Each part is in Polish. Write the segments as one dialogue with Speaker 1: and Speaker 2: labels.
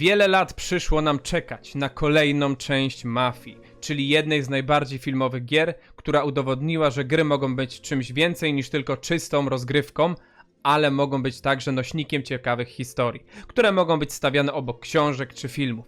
Speaker 1: Wiele lat przyszło nam czekać na kolejną część Mafii, czyli jednej z najbardziej filmowych gier, która udowodniła, że gry mogą być czymś więcej niż tylko czystą rozgrywką, ale mogą być także nośnikiem ciekawych historii, które mogą być stawiane obok książek czy filmów.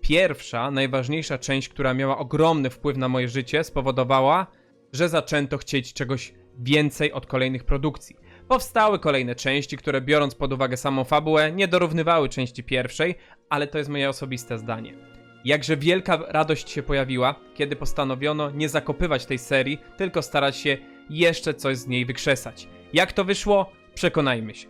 Speaker 1: Pierwsza, najważniejsza część, która miała ogromny wpływ na moje życie, spowodowała, że zaczęto chcieć czegoś więcej od kolejnych produkcji. Powstały kolejne części, które biorąc pod uwagę samą fabułę, nie dorównywały części pierwszej, ale to jest moje osobiste zdanie. Jakże wielka radość się pojawiła, kiedy postanowiono nie zakopywać tej serii, tylko starać się jeszcze coś z niej wykrzesać. Jak to wyszło? Przekonajmy się.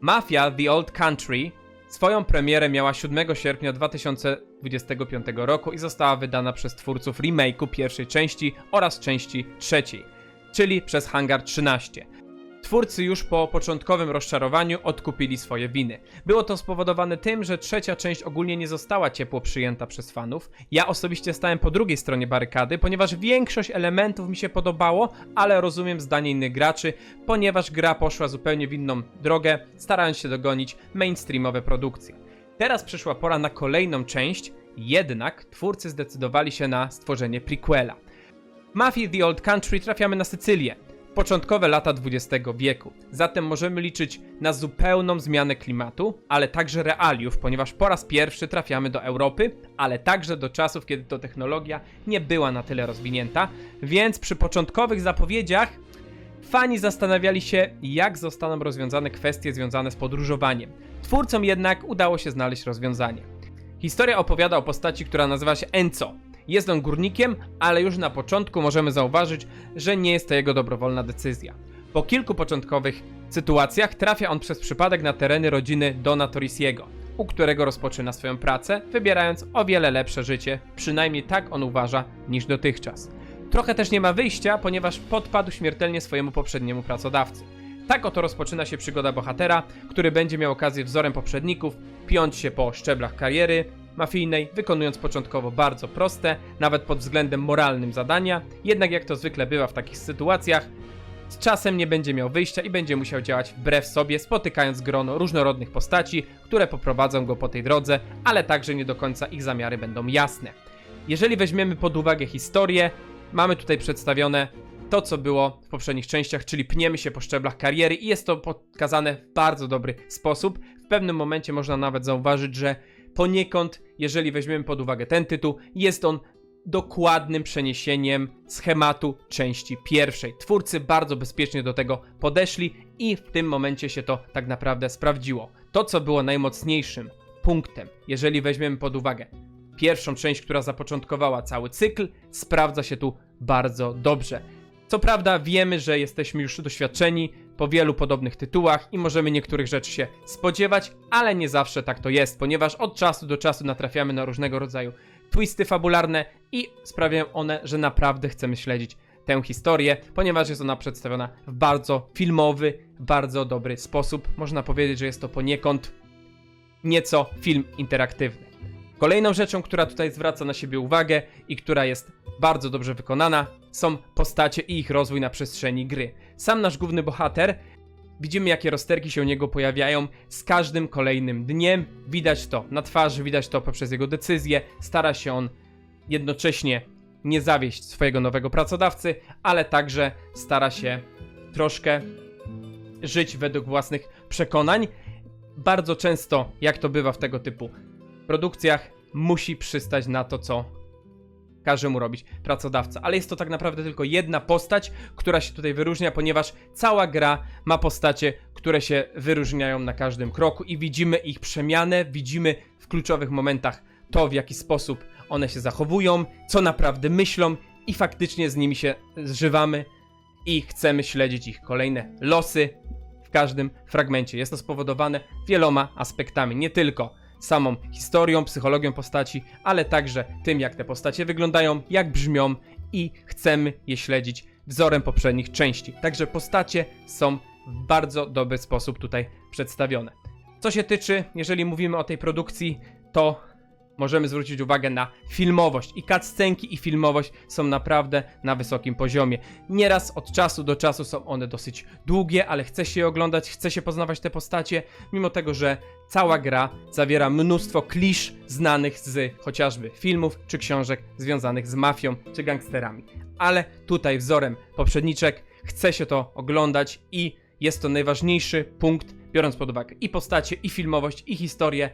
Speaker 1: Mafia The Old Country swoją premierę miała 7 sierpnia 2025 roku i została wydana przez twórców remake'u pierwszej części oraz części trzeciej, czyli przez Hangar 13. Twórcy już po początkowym rozczarowaniu odkupili swoje winy. Było to spowodowane tym, że trzecia część ogólnie nie została ciepło przyjęta przez fanów. Ja osobiście stałem po drugiej stronie barykady, ponieważ większość elementów mi się podobało, ale rozumiem zdanie innych graczy, ponieważ gra poszła zupełnie w inną drogę, starając się dogonić mainstreamowe produkcje. Teraz przyszła pora na kolejną część, jednak twórcy zdecydowali się na stworzenie prequela. W Mafii The Old Country trafiamy na Sycylię, początkowe lata XX wieku. Zatem możemy liczyć na zupełną zmianę klimatu, ale także realiów, ponieważ po raz pierwszy trafiamy do Europy, ale także do czasów, kiedy to technologia nie była na tyle rozwinięta, więc przy początkowych zapowiedziach fani zastanawiali się, jak zostaną rozwiązane kwestie związane z podróżowaniem. Twórcom jednak udało się znaleźć rozwiązanie. Historia opowiada o postaci, która nazywa się Enzo. Jest on górnikiem, ale już na początku możemy zauważyć, że nie jest to jego dobrowolna decyzja. Po kilku początkowych sytuacjach trafia on przez przypadek na tereny rodziny Dona Torisiego, u którego rozpoczyna swoją pracę, wybierając o wiele lepsze życie, przynajmniej tak on uważa, niż dotychczas. Trochę też nie ma wyjścia, ponieważ podpadł śmiertelnie swojemu poprzedniemu pracodawcy. Tak oto rozpoczyna się przygoda bohatera, który będzie miał okazję wzorem poprzedników piąć się po szczeblach kariery mafijnej, wykonując początkowo bardzo proste, nawet pod względem moralnym zadania, jednak jak to zwykle bywa w takich sytuacjach, z czasem nie będzie miał wyjścia i będzie musiał działać wbrew sobie, spotykając grono różnorodnych postaci, które poprowadzą go po tej drodze, ale także nie do końca ich zamiary będą jasne. Jeżeli weźmiemy pod uwagę historię, mamy tutaj przedstawione to, co było w poprzednich częściach, czyli pniemy się po szczeblach kariery i jest to pokazane w bardzo dobry sposób. W pewnym momencie można nawet zauważyć, że poniekąd, jeżeli weźmiemy pod uwagę ten tytuł, jest on dokładnym przeniesieniem schematu części pierwszej. Twórcy bardzo bezpiecznie do tego podeszli i w tym momencie się to tak naprawdę sprawdziło. To, co było najmocniejszym punktem, jeżeli weźmiemy pod uwagę pierwszą część, która zapoczątkowała cały cykl, sprawdza się tu bardzo dobrze. Co prawda wiemy, że jesteśmy już doświadczeni po wielu podobnych tytułach i możemy niektórych rzeczy się spodziewać, ale nie zawsze tak to jest, ponieważ od czasu do czasu natrafiamy na różnego rodzaju twisty fabularne i sprawiają one, że naprawdę chcemy śledzić tę historię, ponieważ jest ona przedstawiona w bardzo filmowy, bardzo dobry sposób. Można powiedzieć, że jest to poniekąd nieco film interaktywny. Kolejną rzeczą, która tutaj zwraca na siebie uwagę i która jest bardzo dobrze wykonana, są postacie i ich rozwój na przestrzeni gry. Sam nasz główny bohater, widzimy jakie rozterki się u niego pojawiają z każdym kolejnym dniem. Widać to na twarzy, widać to poprzez jego decyzje. Stara się on jednocześnie nie zawieść swojego nowego pracodawcy, ale także stara się troszkę żyć według własnych przekonań. Bardzo często, jak to bywa w tego typu produkcjach, musi przystać na to, co każe mu robić pracodawca. Ale jest to tak naprawdę tylko jedna postać, która się tutaj wyróżnia, ponieważ cała gra ma postacie, które się wyróżniają na każdym kroku i widzimy ich przemianę, widzimy w kluczowych momentach to, w jaki sposób one się zachowują, co naprawdę myślą i faktycznie z nimi się zżywamy i chcemy śledzić ich kolejne losy w każdym fragmencie. Jest to spowodowane wieloma aspektami, nie tylko samą historią, psychologią postaci, ale także tym, jak te postacie wyglądają, jak brzmią i chcemy je śledzić wzorem poprzednich części. Także postacie są w bardzo dobry sposób tutaj przedstawione. Co się tyczy, jeżeli mówimy o tej produkcji, to możemy zwrócić uwagę na filmowość. I cutscenki i filmowość są naprawdę na wysokim poziomie. Nieraz od czasu do czasu są one dosyć długie, ale chce się je oglądać, chce się poznawać te postacie, mimo tego, że cała gra zawiera mnóstwo klisz znanych z chociażby filmów czy książek związanych z mafią czy gangsterami. Ale tutaj wzorem poprzedniczek chce się to oglądać i jest to najważniejszy punkt, biorąc pod uwagę i postacie, i filmowość, i historię.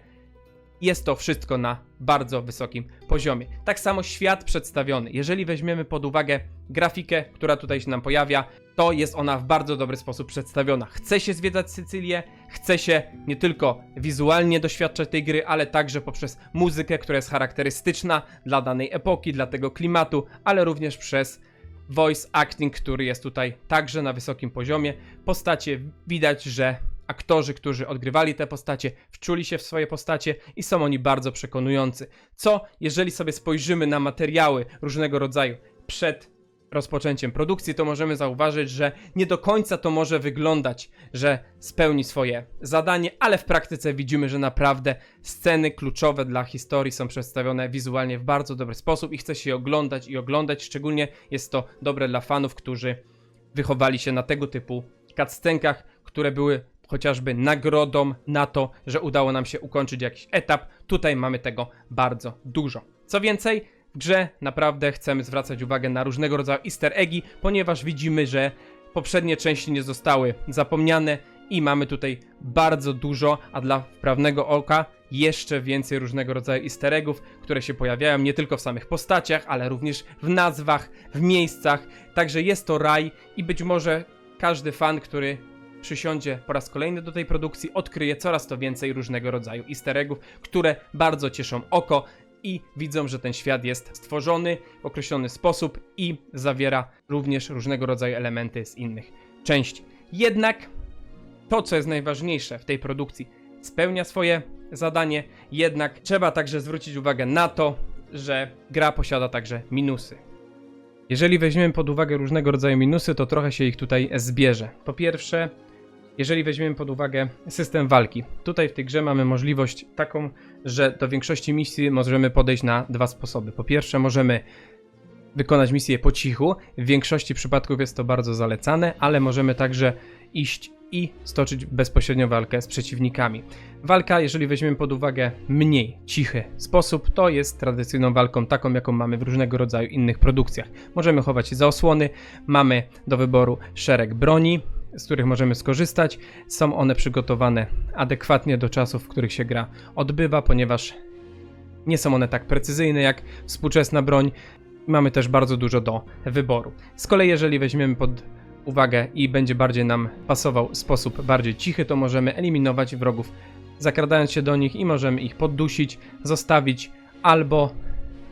Speaker 1: Jest to wszystko na bardzo wysokim poziomie. Tak samo świat przedstawiony. Jeżeli weźmiemy pod uwagę grafikę, która tutaj się nam pojawia, to jest ona w bardzo dobry sposób przedstawiona. Chce się zwiedzać Sycylię, chce się nie tylko wizualnie doświadczać tej gry, ale także poprzez muzykę, która jest charakterystyczna dla danej epoki, dla tego klimatu, ale również przez voice acting, który jest tutaj także na wysokim poziomie. Postacie widać, że aktorzy, którzy odgrywali te postacie, wczuli się w swoje postacie i są oni bardzo przekonujący. Co, jeżeli sobie spojrzymy na materiały różnego rodzaju przed rozpoczęciem produkcji, to możemy zauważyć, że nie do końca to może wyglądać, że spełni swoje zadanie, ale w praktyce widzimy, że naprawdę sceny kluczowe dla historii są przedstawione wizualnie w bardzo dobry sposób i chce się je oglądać i oglądać. Szczególnie jest to dobre dla fanów, którzy wychowali się na tego typu cutscenkach, które były chociażby nagrodą na to, że udało nam się ukończyć jakiś etap. Tutaj mamy tego bardzo dużo. Co więcej, w grze naprawdę chcemy zwracać uwagę na różnego rodzaju easter eggi, ponieważ widzimy, że poprzednie części nie zostały zapomniane i mamy tutaj bardzo dużo, a dla wprawnego oka jeszcze więcej różnego rodzaju easter eggów, które się pojawiają nie tylko w samych postaciach, ale również w nazwach, w miejscach. Także jest to raj i być może każdy fan, który przysiądzie po raz kolejny do tej produkcji, odkryje coraz to więcej różnego rodzaju easter eggów, które bardzo cieszą oko i widzą, że ten świat jest stworzony w określony sposób i zawiera również różnego rodzaju elementy z innych części. Jednak to, co jest najważniejsze w tej produkcji, spełnia swoje zadanie, jednak trzeba także zwrócić uwagę na to, że gra posiada także minusy. Jeżeli weźmiemy pod uwagę różnego rodzaju minusy, to trochę się ich tutaj zbierze. Po pierwsze, jeżeli weźmiemy pod uwagę system walki. Tutaj w tej grze mamy możliwość taką, że do większości misji możemy podejść na dwa sposoby. Po pierwsze, możemy wykonać misję po cichu. W większości przypadków jest to bardzo zalecane, ale możemy także iść i stoczyć bezpośrednio walkę z przeciwnikami. Walka, jeżeli weźmiemy pod uwagę mniej cichy sposób, to jest tradycyjną walką taką, jaką mamy w różnego rodzaju innych produkcjach. Możemy chować się za osłony, mamy do wyboru szereg broni, z których możemy skorzystać. Są one przygotowane adekwatnie do czasów, w których się gra odbywa, ponieważ nie są one tak precyzyjne jak współczesna broń. Mamy też bardzo dużo do wyboru. Z kolei, jeżeli weźmiemy pod uwagę i będzie bardziej nam pasował sposób bardziej cichy, to możemy eliminować wrogów, zakradając się do nich i możemy ich poddusić, zostawić albo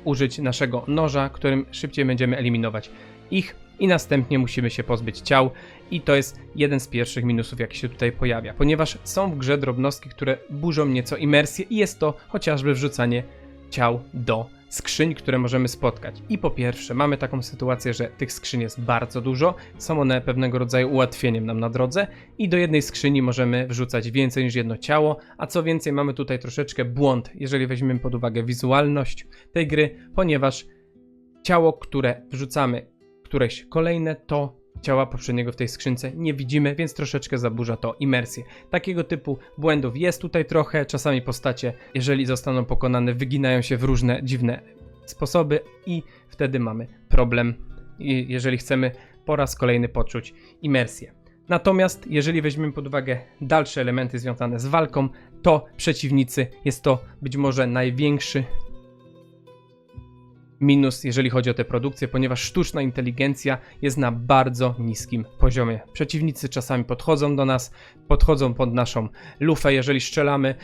Speaker 1: użyć naszego noża, którym szybciej będziemy eliminować ich i następnie musimy się pozbyć ciał. I to jest jeden z pierwszych minusów, jaki się tutaj pojawia, ponieważ są w grze drobnostki, które burzą nieco imersję i jest to chociażby wrzucanie ciał do skrzyń, które możemy spotkać. I po pierwsze, mamy taką sytuację, że tych skrzyń jest bardzo dużo, są one pewnego rodzaju ułatwieniem nam na drodze. I do jednej skrzyni możemy wrzucać więcej niż jedno ciało, a co więcej, mamy tutaj troszeczkę błąd, jeżeli weźmiemy pod uwagę wizualność tej gry, ponieważ ciało, które wrzucamy, któreś kolejne, to ciała poprzedniego w tej skrzynce nie widzimy, więc troszeczkę zaburza to imersję. Takiego typu błędów jest tutaj trochę, czasami postacie, jeżeli zostaną pokonane, wyginają się w różne dziwne sposoby i wtedy mamy problem, jeżeli chcemy po raz kolejny poczuć imersję. Natomiast jeżeli weźmiemy pod uwagę dalsze elementy związane z walką, to przeciwnicy jest to być może największy minus, jeżeli chodzi o tę produkcję, ponieważ sztuczna inteligencja jest na bardzo niskim poziomie. Przeciwnicy czasami podchodzą do nas, podchodzą pod naszą lufę, jeżeli strzelamy,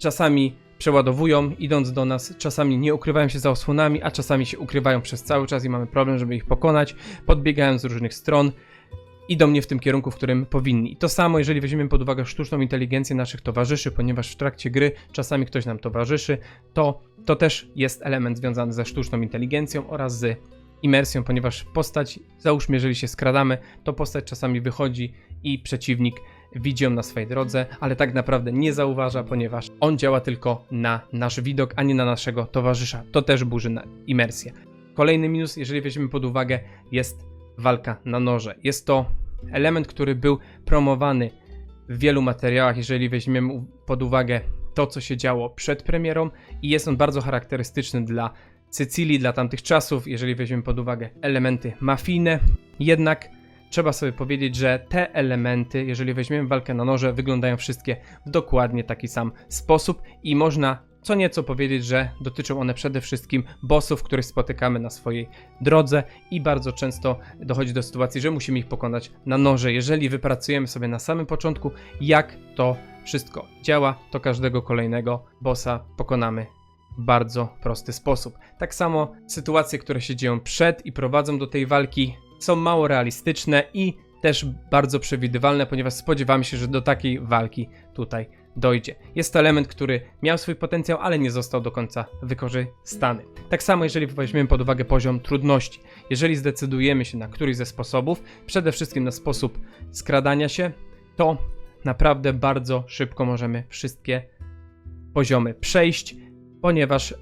Speaker 1: czasami przeładowują, idąc do nas, czasami nie ukrywają się za osłonami, a czasami się ukrywają przez cały czas i mamy problem, żeby ich pokonać, podbiegają z różnych stron. Idą nie w tym kierunku, w którym powinni. I to samo, jeżeli weźmiemy pod uwagę sztuczną inteligencję naszych towarzyszy, ponieważ w trakcie gry czasami ktoś nam towarzyszy, to to też jest element związany ze sztuczną inteligencją oraz z imersją, ponieważ postać, załóżmy, jeżeli się skradamy, to postać czasami wychodzi i przeciwnik widzi ją na swojej drodze, ale tak naprawdę nie zauważa, ponieważ on działa tylko na nasz widok, a nie na naszego towarzysza. To też burzy na imersję. Kolejny minus, jeżeli weźmiemy pod uwagę, jest walka na noże. Jest to element, który był promowany w wielu materiałach, jeżeli weźmiemy pod uwagę to, co się działo przed premierą, i jest on bardzo charakterystyczny dla Sycylii, dla tamtych czasów, jeżeli weźmiemy pod uwagę elementy mafijne. Jednak trzeba sobie powiedzieć, że te elementy, jeżeli weźmiemy walkę na noże, wyglądają wszystkie w dokładnie taki sam sposób i można co nieco powiedzieć, że dotyczą one przede wszystkim bossów, których spotykamy na swojej drodze i bardzo często dochodzi do sytuacji, że musimy ich pokonać na noże. Jeżeli wypracujemy sobie na samym początku, jak to wszystko działa, to każdego kolejnego bossa pokonamy w bardzo prosty sposób. Tak samo sytuacje, które się dzieją przed i prowadzą do tej walki, są mało realistyczne i też bardzo przewidywalne, ponieważ spodziewamy się, że do takiej walki tutaj dojdzie. Jest to element, który miał swój potencjał, ale nie został do końca wykorzystany. Tak samo, jeżeli weźmiemy pod uwagę poziom trudności. Jeżeli zdecydujemy się na któryś ze sposobów, przede wszystkim na sposób skradania się, to naprawdę bardzo szybko możemy wszystkie poziomy przejść, ponieważ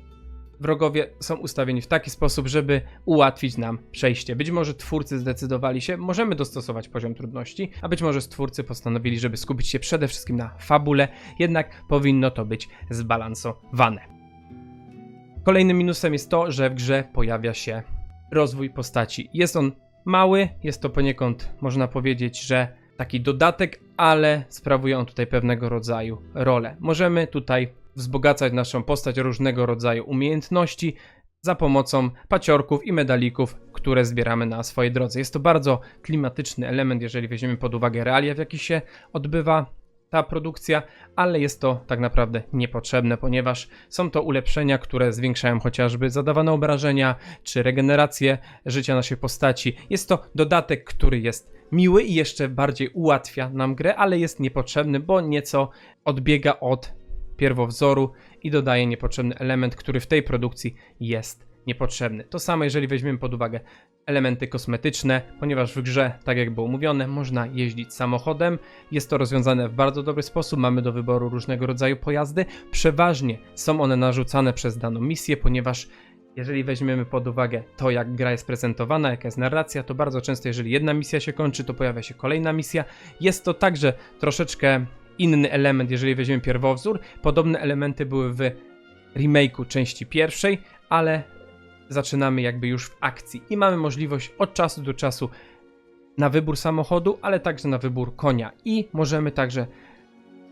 Speaker 1: wrogowie są ustawieni w taki sposób, żeby ułatwić nam przejście. Być może twórcy zdecydowali się, możemy dostosować poziom trudności, a być może twórcy postanowili, żeby skupić się przede wszystkim na fabule, jednak powinno to być zbalansowane. Kolejnym minusem jest to, że w grze pojawia się rozwój postaci. Jest on mały, jest to poniekąd, można powiedzieć, że taki dodatek, ale sprawuje on tutaj pewnego rodzaju rolę. Możemy tutaj wzbogacać naszą postać różnego rodzaju umiejętności za pomocą paciorków i medalików, które zbieramy na swojej drodze. Jest to bardzo klimatyczny element, jeżeli weźmiemy pod uwagę realia, w jakich się odbywa ta produkcja, ale jest to tak naprawdę niepotrzebne, ponieważ są to ulepszenia, które zwiększają chociażby zadawane obrażenia czy regenerację życia naszej postaci. Jest to dodatek, który jest miły i jeszcze bardziej ułatwia nam grę, ale jest niepotrzebny, bo nieco odbiega od pierwowzoru i dodaje niepotrzebny element, który w tej produkcji jest niepotrzebny. To samo, jeżeli weźmiemy pod uwagę elementy kosmetyczne, ponieważ w grze, tak jak było mówione, można jeździć samochodem. Jest to rozwiązane w bardzo dobry sposób. Mamy do wyboru różnego rodzaju pojazdy. Przeważnie są one narzucane przez daną misję, ponieważ jeżeli weźmiemy pod uwagę to, jak gra jest prezentowana, jaka jest narracja, to bardzo często, jeżeli jedna misja się kończy, to pojawia się kolejna misja. Jest to także troszeczkę inny element, jeżeli weźmiemy pierwowzór. Podobne elementy były w remake'u części pierwszej, ale zaczynamy jakby już w akcji i mamy możliwość od czasu do czasu na wybór samochodu, ale także na wybór konia i możemy także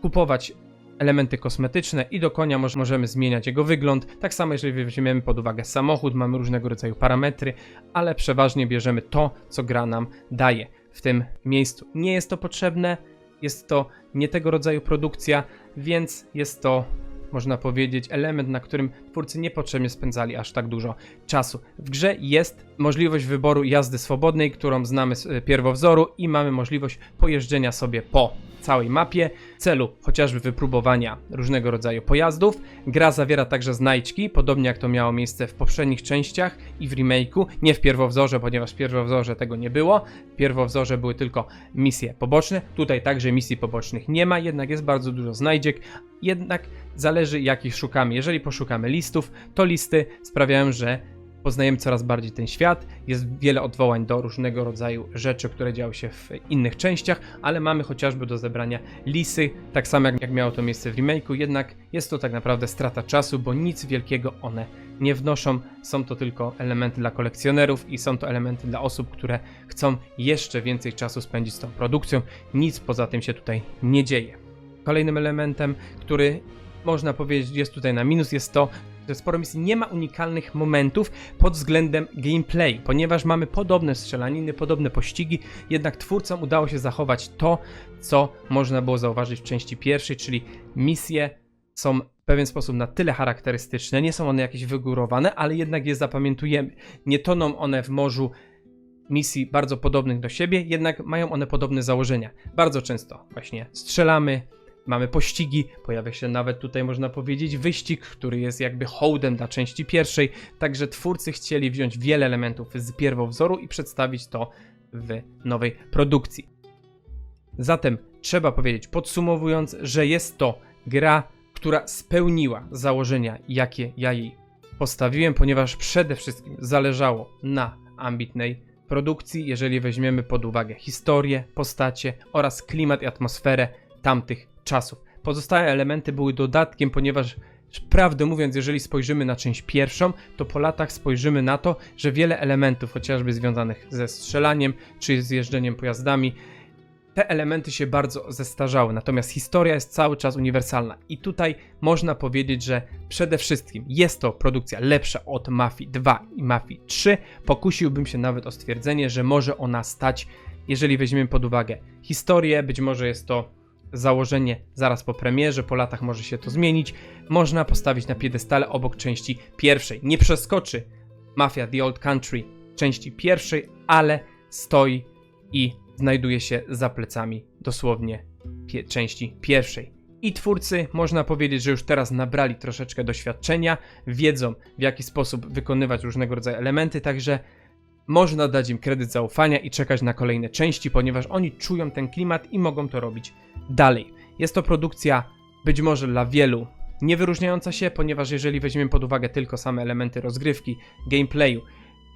Speaker 1: kupować elementy kosmetyczne i do konia moż- możemy zmieniać jego wygląd. Tak samo jeżeli weźmiemy pod uwagę samochód, mamy różnego rodzaju parametry, ale przeważnie bierzemy to, co gra nam daje w tym miejscu. Nie jest to potrzebne, jest to nie tego rodzaju produkcja, więc jest to można powiedzieć, element, na którym twórcy niepotrzebnie spędzali aż tak dużo czasu. W grze jest możliwość wyboru jazdy swobodnej, którą znamy z y, pierwowzoru i mamy możliwość pojeżdżenia sobie po całej mapie w celu chociażby wypróbowania różnego rodzaju pojazdów. Gra zawiera także znajdźki, podobnie jak to miało miejsce w poprzednich częściach i w remake'u, nie w pierwowzorze, ponieważ w pierwowzorze tego nie było. W pierwowzorze były tylko misje poboczne, tutaj także misji pobocznych nie ma, jednak jest bardzo dużo znajdziek, jednak zależy jakich szukamy. Jeżeli poszukamy listów, to listy sprawiają, że poznajemy coraz bardziej ten świat. Jest wiele odwołań do różnego rodzaju rzeczy, które działy się w innych częściach, ale mamy chociażby do zebrania lisy, tak samo jak, jak miało to miejsce w remake'u, jednak jest to tak naprawdę strata czasu, bo nic wielkiego one nie wnoszą. Są to tylko elementy dla kolekcjonerów i są to elementy dla osób, które chcą jeszcze więcej czasu spędzić z tą produkcją. Nic poza tym się tutaj nie dzieje. Kolejnym elementem, który można powiedzieć jest tutaj na minus, jest to, że sporo misji nie ma unikalnych momentów pod względem gameplay, ponieważ mamy podobne strzelaniny, podobne pościgi, jednak twórcom udało się zachować to, co można było zauważyć w części pierwszej, czyli misje są w pewien sposób na tyle charakterystyczne, nie są one jakieś wygórowane, ale jednak je zapamiętujemy. Nie toną one w morzu misji bardzo podobnych do siebie, jednak mają one podobne założenia. Bardzo często właśnie strzelamy, mamy pościgi, pojawia się nawet tutaj można powiedzieć wyścig, który jest jakby hołdem dla części pierwszej, także twórcy chcieli wziąć wiele elementów z pierwowzoru i przedstawić to w nowej produkcji. Zatem trzeba powiedzieć, podsumowując, że jest to gra, która spełniła założenia, jakie ja jej postawiłem, ponieważ przede wszystkim zależało na ambitnej produkcji, jeżeli weźmiemy pod uwagę historię, postacie oraz klimat i atmosferę tamtych czasów. Pozostałe elementy były dodatkiem, ponieważ prawdę mówiąc, jeżeli spojrzymy na część pierwszą, to po latach spojrzymy na to, że wiele elementów, chociażby związanych ze strzelaniem czy z jeżdżeniem pojazdami, te elementy się bardzo zestarzały, natomiast historia jest cały czas uniwersalna i tutaj można powiedzieć, że przede wszystkim jest to produkcja lepsza od Mafii 2 i Mafii 3. Pokusiłbym się nawet o stwierdzenie, że może ona stać, jeżeli weźmiemy pod uwagę historię, być może jest to założenie zaraz po premierze, po latach może się to zmienić, można postawić na piedestale obok części pierwszej. Nie przeskoczy Mafia The Old Country części pierwszej, ale stoi i znajduje się za plecami dosłownie pie części pierwszej. I twórcy, można powiedzieć, że już teraz nabrali troszeczkę doświadczenia, wiedzą w jaki sposób wykonywać różnego rodzaju elementy, także można dać im kredyt zaufania i czekać na kolejne części, ponieważ oni czują ten klimat i mogą to robić dalej. Jest to produkcja być może dla wielu nie wyróżniająca się, ponieważ jeżeli weźmiemy pod uwagę tylko same elementy rozgrywki, gameplayu,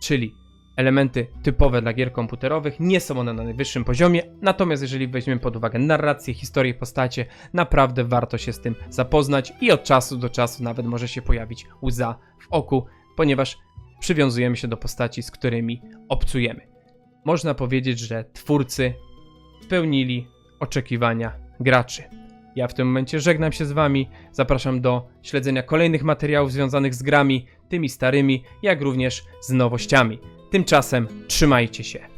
Speaker 1: czyli elementy typowe dla gier komputerowych, nie są one na najwyższym poziomie, natomiast jeżeli weźmiemy pod uwagę narrację, historię, postacie, naprawdę warto się z tym zapoznać i od czasu do czasu nawet może się pojawić łza w oku, ponieważ przywiązujemy się do postaci, z którymi obcujemy. Można powiedzieć, że twórcy spełnili oczekiwania graczy. Ja w tym momencie żegnam się z Wami, zapraszam do śledzenia kolejnych materiałów związanych z grami, tymi starymi, jak również z nowościami. Tymczasem trzymajcie się.